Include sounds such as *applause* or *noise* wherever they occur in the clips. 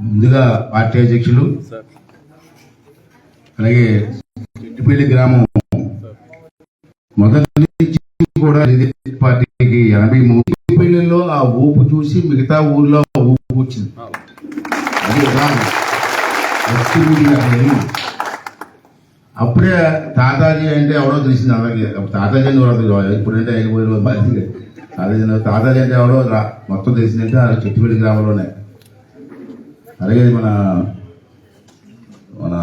ముందుగా పార్టీ అధ్యక్షులు అలాగే చెట్టుపల్లి గ్రామం. మొదటి నుంచి కూడా పార్టీకి ఎనభై మూడు. ఆ ఊపు చూసి మిగతా ఊర్లో ఆ ఊపు వచ్చింది. అప్పుడే తాతాజీ అంటే ఎవడో తెలిసింది అందరికీ. తాతాజీ అని ఎవరో తెలియదు. ఇప్పుడంటే బాధ్యత తాతాజీ తాతాజీ అంటే ఎవడో రా- మొత్తం తెలిసిందంటే చెట్టుపల్లి గ్రామంలోనే. అలాగే మన మన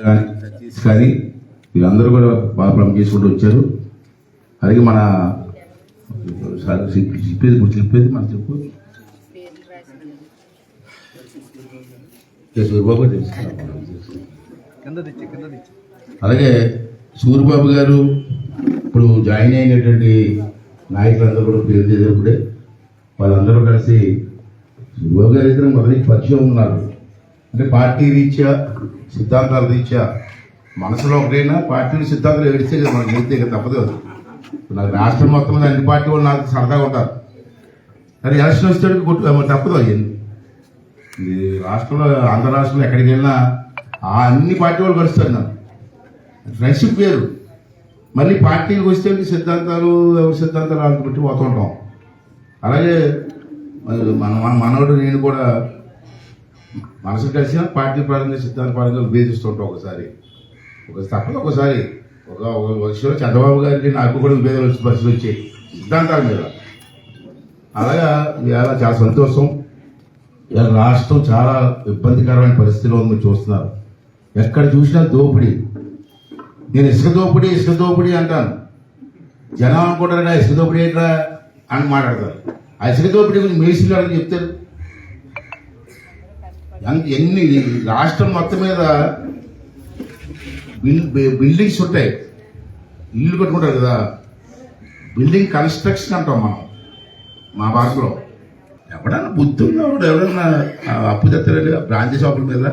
కానీ సతీష్ కానీ వీళ్ళందరూ కూడా బాగా చేసుకుంటూ వచ్చారు. అలాగే మన చెప్పేది ఇప్పుడు చెప్పేది మన చెప్పు. సూర్యబాబు అలాగే సూర్యబాబు గారు ఇప్పుడు జాయిన్ అయినటువంటి నాయకులందరూ కూడా పేరు చేసినప్పుడే వాళ్ళందరూ కలిసి సూర్యబాబు గారి ఇద్దరు మొదటి పరిచయం ఉన్నారు. అంటే పార్టీ రీత్యా సిద్ధాంతాల రీత్యా మనసులో ఒకటైనా పార్టీలు సిద్ధాంతాలు ఏడిస్తే కదా మనకి వెళ్తే ఇక తప్పదు కదా. నాకు రాష్ట్రం మొత్తం మీద అన్ని పార్టీ వాళ్ళు నాకు సరదాగా ఉంటారు. కానీ ఎలక్షన్ వస్తే కొట్టు తప్పదు అది ఈ రాష్ట్రంలో ఆంధ్ర రాష్ట్రంలో ఎక్కడికి వెళ్ళినా ఆ అన్ని పార్టీ వాళ్ళు కలుస్తారు నాకు ఫ్రెండ్షిప్ వేరు. మళ్ళీ పార్టీకి వస్తే సిద్ధాంతాలు ఎవరి సిద్ధాంతాలు వాళ్ళని పెట్టి పోతూ ఉంటాం. అలాగే మరి మన మన మనవడు నేను కూడా మనసు కలిసిన పార్టీ పరంగా సిద్ధాంత పరంగా విభేదిస్తుంటాం ఒకసారి. ఒక తప్పదు ఒకసారి. ఒక ఒక విషయంలో చంద్రబాబు గారికి నాకు కూడా విభేదాలు వచ్చి పరిస్థితి వచ్చాయి. సిద్ధాంతాల మీద. అలాగా ఇవాళ చాలా సంతోషం. ఇవాళ రాష్ట్రం చాలా ఇబ్బందికరమైన పరిస్థితిలో ఉంది చూస్తున్నారు. ఎక్కడ చూసినా దోపిడీ. నేను ఇసుక దోపిడీ ఇసుక దోపిడీ అంటాను. జనం అనుకుంటారా ఇసుక దోపిడీ ఏంట్రా అని మాట్లాడతారు. ఆ ఇసుక దోపిడీ గురించి మేసిలు అని చెప్తారు ఎన్ని రాష్ట్రం మొత్తం మీద బిల్- బిల్డింగ్స్ ఉంటాయి. ఇల్లు కట్టుకుంటారు కదా. బిల్డింగ్ కన్స్ట్రక్షన్ అంటాం మనం మా భాషలో ఎవడన్నా బుద్ధి ఉన్నవాడు ఎవడన్నా అప్పు తెత్తలేదు బ్రాంచీ షాపుల మీద.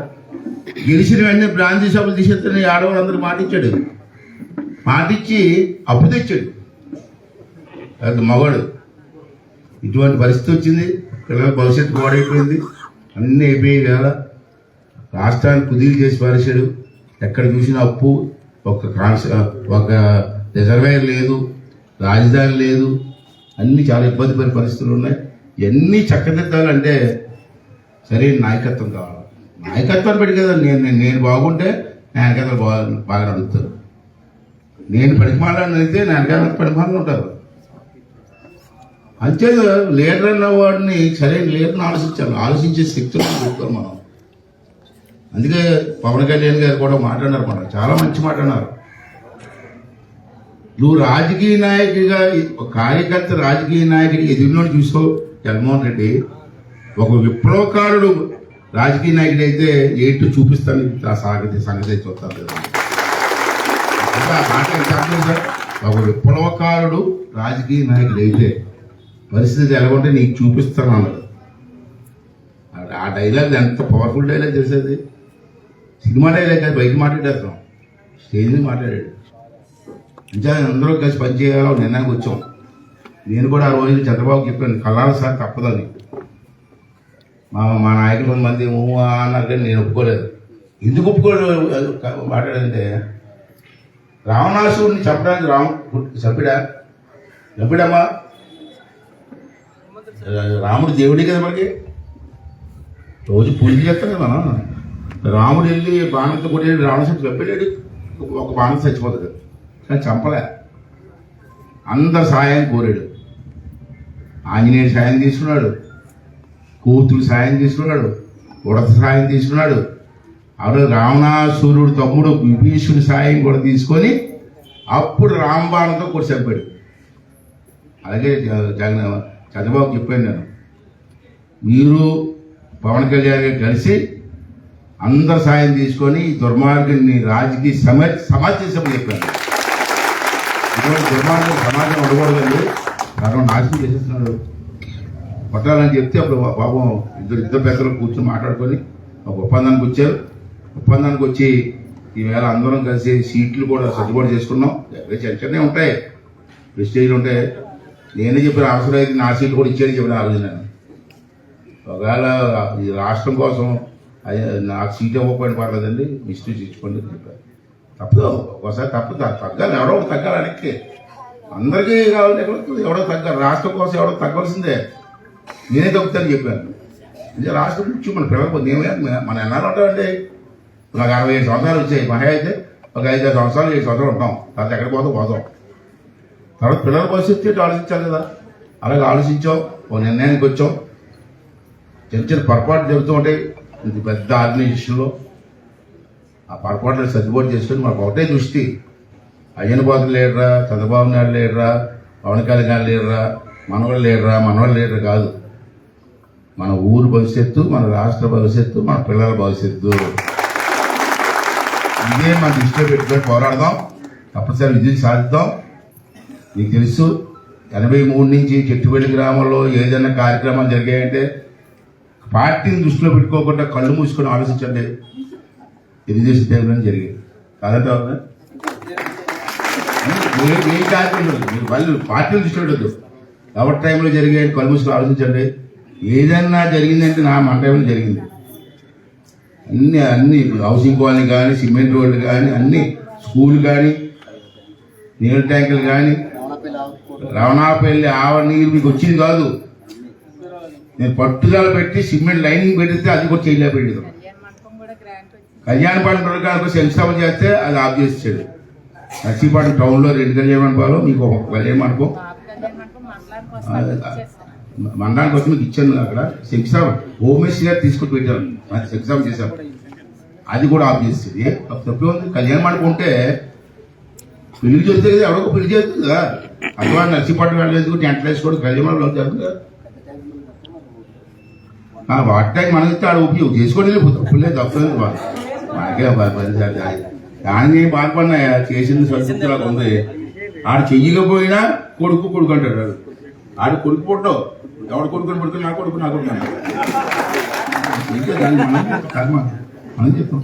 గెలిచిన వెంటనే బ్రాంచీ షాపులు తీసేస్తారని ఆడవాళ్ళందరూ మాటిచ్చాడు. మాటిచ్చి అప్పు తెచ్చాడు. అది మగవాడు. ఇటువంటి పరిస్థితి వచ్చింది. పిల్లల భవిష్యత్తు పాడైపోయింది. అన్నీ అయిపోయి వేళ రాష్ట్రాన్ని కుదిరి చేసి పారేశాడు. ఎక్కడ చూసినా అప్పు ఒక కాన్స్ ఒక రిజర్వేర్ లేదు రాజధాని లేదు. అన్ని చాలా ఇబ్బంది పడే పరిస్థితులు ఉన్నాయి. ఎన్ని చక్కదిద్దాలంటే సరైన నాయకత్వం కావాలి. నాయకత్వం పెట్టి కదా నేను నేను- బాగుంటే నా బాగా బాగా నడుపుతారు. నేను పడిమాలని అయితే నా వెనకాల ఉంటారు. అంతే లీడర్ అన్న వాడిని సరైన లీడర్ని ఆలోచించాలి. ఆలోచించే శక్తులను చూస్తాం మనం. అందుకే పవన్ కళ్యాణ్ గారు కూడా మాట్లాడారు మాట చాలా మంచి మాట అన్నారు. నువ్వు రాజకీయ నాయకుడిగా ఒక కార్యకర్త రాజకీయ నాయకుడికి ఎదురులో చూసావు జగన్మోహన్ రెడ్డి. ఒక విప్లవకారుడు రాజకీయ నాయకుడు అయితే ఏంటో చూపిస్తాను ఆ సాగతి సంగతి చూస్తాను కదా. ఇంకా ఆ మాట సార్ ఒక విప్లవకారుడు రాజకీయ నాయకుడు అయితే. పరిస్థితి ఎలా ఉంటే నీకు చూపిస్తాను అన్నాడు. ఆ- డైలాగ్ ఎంత పవర్ఫుల్ డైలాగ్ చేసేది? సినిమా డైలాగ్ కాదు బయట మాట్లాడేస్తాం. స్టేజ్ మీద మాట్లాడాడు. నిజంగా అందరూ కలిసి పనిచేయాలో నిర్ణయానికి వచ్చాం. నేను కూడా ఆ రోజు చంద్రబాబు చెప్పాను కళ్ళాలి సార్ తప్పదని మా మా నాయకులు కొంతమంది ఊ అన్నారు కానీ నేను ఒప్పుకోలేదు. ఎందుకు ఒప్పుకోలేదు? మాట్లాడంటే రావణాసుడిని చంపడానికి రావ చంపిడా చంపిడమ్మా రాముడు దేవుడే కదా మనకి? రోజు పూజ చేస్తాం కదా మనం. రాముడు వెళ్ళి బాణంతో కొట్టి రావణశక్తి చెప్పాడు ఒక బాణం చచ్చిపోతుంది. కానీ చంపలే. అందరి సాయం కోరాడు. ఆంజనేయుడు సాయం తీసుకున్నాడు. కూతురు సాయం తీసుకున్నాడు. ఉడత సాయం తీసుకున్నాడు. అప్పుడు రావణాసురుడు తమ్ముడు విభీషుడి సాయం కూడా తీసుకొని అప్పుడు రాంబాణంతో కూడా చంపాడు. అలాగే జగన్ చంద్రబాబు చెప్పాను నేను. మీరు పవన్ కళ్యాణ్ గారు కలిసి అందరు సాయం తీసుకొని ఈ దుర్మార్గుని రాజకీయ సమ సమాజం చెప్పాను ఇటువంటి దుర్మార్గం సమాజం ఉండకూడదండి కారణం నాశనం చేసేస్తున్నాడు కొట్టాలని చెప్తే అప్పుడు పాపం ఇద్దరు ఇద్దరు పెద్దలు కూర్చొని మాట్లాడుకొని ఒక ఒప్పందానికి వచ్చారు. ఒప్పందానికి వచ్చి ఈవేళ అందరం కలిసి సీట్లు కూడా సర్దుబాటు చేసుకున్నాం. ఎక్కడ ఉంటాయి. ప్రెస్టేజ్లు ఉంటాయి. నేనే చెప్పిన అవసరం అయితే నా సీట్ కూడా ఇచ్చేది చెప్పిన ఆ రోజు నేను ఒకవేళ ఈ రాష్ట్రం కోసం అయ్యా, నాకు సీట్ ఇవ్వకపోయిన పర్లేదండి మిస్టేక్ ఇచ్చుకోండి చెప్పారు. తప్పదు ఒకసారి తప్పు తగ్గాలి ఎవరో తగ్గాలి వెనక్కి. అందరికీ కావాలి ఎవడో తగ్గాలి రాష్ట్రం కోసం ఎవడో తగ్గవలసిందే. నేనే తగ్గుతాను చెప్పాను. ఇది రాష్ట్రం నుంచి మన పిల్లలకు నేనే మన ఎన్నాళ్ళు ఉంటామండి నాకు అరవై ఐదు సంవత్సరాలు వచ్చాయి మహా అయితే ఒక ఐదు ఆరు సంవత్సరాలు ఏడు సంవత్సరాలు ఉంటాం. తర్వాత ఎక్కడికి పోతాం? పోతాం. తర్వాత పిల్లల భవిష్యత్తు ఏంటి ఆలోచించాలి కదా? అలాగే ఆలోచించావు ఓ నిర్ణయానికి వచ్చాం. చిన్న చిన్న పొరపాటు జరుగుతూ ఉంటాయి. ఇది పెద్ద ఆర్గనైజేషన్లో. ఆ పొరపాట్లు సర్దుబాటు చేసుకొని మాకు ఒకటే దృష్టి. అయ్యన బాధలు లేడరా చంద్రబాబు నాయుడు లేడరా పవన్ కళ్యాణ్ లేడరా మనవాళ్ళు లేడరా మనవాళ్ళు లేడరు కాదు. మన ఊరు భవిష్యత్తు మన రాష్ట్ర భవిష్యత్తు మన పిల్లల భవిష్యత్తు. ఇదే మన దృష్టిలో పెట్టుకొని పోరాడదాం. తప్పనిసరి విజయం సాధిద్దాం. మీకు తెలుసు ఎనభై మూడు నుంచి చెట్టుపల్లి గ్రామంలో ఏదైనా కార్యక్రమాలు జరిగాయంటే పార్టీని దృష్టిలో పెట్టుకోకుండా కళ్ళు మూసుకొని ఆలోచించండి. తెలుగుదేశం టైంలో జరిగాయి కాదంటే మీరు ఏ కార్యక్రమం మీరు వాళ్ళు పార్టీలు దృష్టిలో పెట్టద్దు ఎవరి టైంలో జరిగాయి కళ్ళు మూసుకొని ఆలోచించండి. ఏదైనా జరిగిందంటే నా మన టైంలో జరిగింది? అన్ని అన్ని హౌసింగ్ కాలనీ కానీ సిమెంట్ రోడ్లు కానీ అన్ని స్కూల్ కానీ నీళ్ళ ట్యాంకులు కానీ రవణాపల్లి ఆవర నీరు మీకు వచ్చింది కాదు. నేను పట్టుదల పెట్టి సిమెంట్ లైనింగ్ పెడితే అది కూడా చేయలేకపోయింది కళ్యాణ మండపం కూడా శంకుస్థాపన చేస్తే అది ఆఫ్ చేసేసాడు. నర్సీపట్నం టౌన్లో రెండు కళ్యాణ మండపాలు మీకు ఒక కళ్యాణ మండపం మండలానికి వచ్చి మీకు ఇచ్చాను అక్కడ. శంకుస్థాపన. హోమేశ్వరి గారు తీసుకొని పెట్టాను అది శంకుస్థాపన చేశాను అది కూడా ఆఫ్ చేస్తుంది తప్పే ఉంది కళ్యాణ మండపం ఉంటే పెళ్ళి చేస్తే ఎవరో పెళ్ళి చేస్తుంది కదా. అథవా నర్సీపట్నం వెళ్ళలేదు టెంట్ వేసుకోడు కళ్యాణ జరుగుతుంది? కదా ఆ, వాటి టైం మనం ఉపయోగం చేసుకొని వెళ్ళిపోతాం. తప్పులేదు తప్పలేదు బా- మనకే దాన్ని బాధపడినా చేసింది సంతృప్తిలాగా ఉంది. ఆడు చెయ్యకపోయినా కొడుకు కొడుకు అంటాడు ఆడు కొడుకు పుట్టవు ఎవడు కొడుకుని పుడుతుంది నా కొడుకు నా కొడుకు ఇంకా దాన్ని మనం కర్మ. మనం చెప్తాం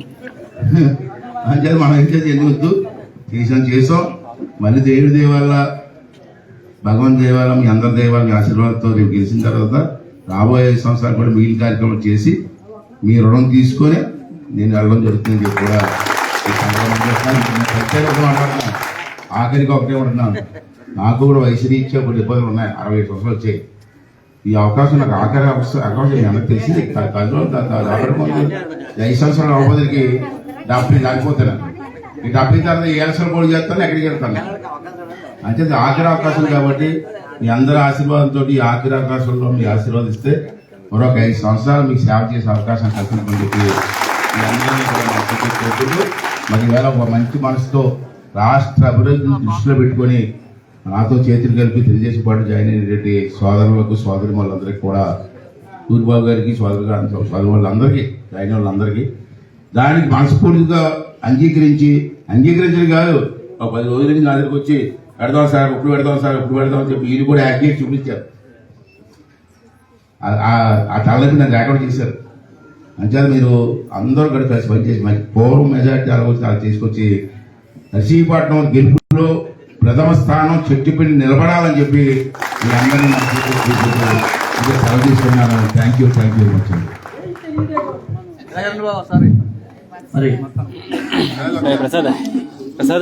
*laughs* అంతే మనం ఏం చేసి ఎందుకు వద్దు? చేసాం చేసాం. మళ్ళీ దేవుడి దేవాల భగవంత్ దేవాలయం మీ అందరి దేవాలయం మీ ఆశీర్వాదంతో రేపు గెలిచిన తర్వాత రాబోయే ఐదు సంవత్సరాలు కూడా మిగిలిన కార్యక్రమం చేసి మీ రుణం తీసుకొని నేను వెళ్ళడం జరుగుతుంది చెప్పి కూడా మాట్లాడుతున్నాను ఆఖరికి ఒకటే ఉంటున్నాను నాకు కూడా వయసు రీత్యా కొన్ని ఇబ్బందులు ఉన్నాయి అరవై ఐదు సంవత్సరాలు వచ్చాయి ఈ అవకాశం నాకు ఆఖరి అవసరం అవకాశం నాకు తెలిసి ఐదు సంవత్సరాలు అవబోదికి డాక్టర్ దాటిపోతాను ఈ డాక్టర్ తర్వాత ఏ ఎలక్షన్ పోటీ చేస్తాను ఎక్కడికి వెళ్తాను అంటే ఆఖరి అవకాశం కాబట్టి మీ అందరి ఆశీర్వాదంతో ఈ ఆఖరి అవకాశంలో మీ ఆశీర్వాదిస్తే మరొక ఐదు సంవత్సరాలు మీకు సేవ చేసే అవకాశం కల్పించమని మీ అందరినీ కూడా మరి వేళ ఒక మంచి మనసుతో రాష్ట్ర అభివృద్ధిని దృష్టిలో పెట్టుకొని నాతో చేతులు కలిపి తెలుగుదేశం పార్టీ జాయిన్ అయినటువంటి సోదరులకు సోదరి వాళ్ళందరికీ కూడా సూర్యబాబు గారికి సోదరు గారి సోదరు వాళ్ళందరికీ జాయిన్ వాళ్ళందరికీ దానికి మనస్ఫూర్తిగా అంగీకరించి అంగీకరించడం కాదు ఒక పది రోజుల నుంచి నా దగ్గరికి వచ్చి పెడదాం సార్ ఇప్పుడు పెడదాం సార్ ఇప్పుడు పెడదాం అని చెప్పి వీళ్ళు కూడా యాక్ట్ చేసి చూపించారు. ఆ- తలనొప్పి నన్ను రికార్డ్ చేశారు. అంచేత మీరు అందరూ కూడా కలిసి పనిచేసి మరి పూర్వం మెజార్టీ అలా వచ్చి అలా తీసుకొచ్చి నర్సీపట్నం గెలుపులో ప్రథమ స్థానం చెట్టుపల్లి నిలబడాలని చెప్పి మీ అందరినీ సెలవు తీసుకున్నాను. Thank you thank you very much మరి ప్రసాద్ ప్రసాద్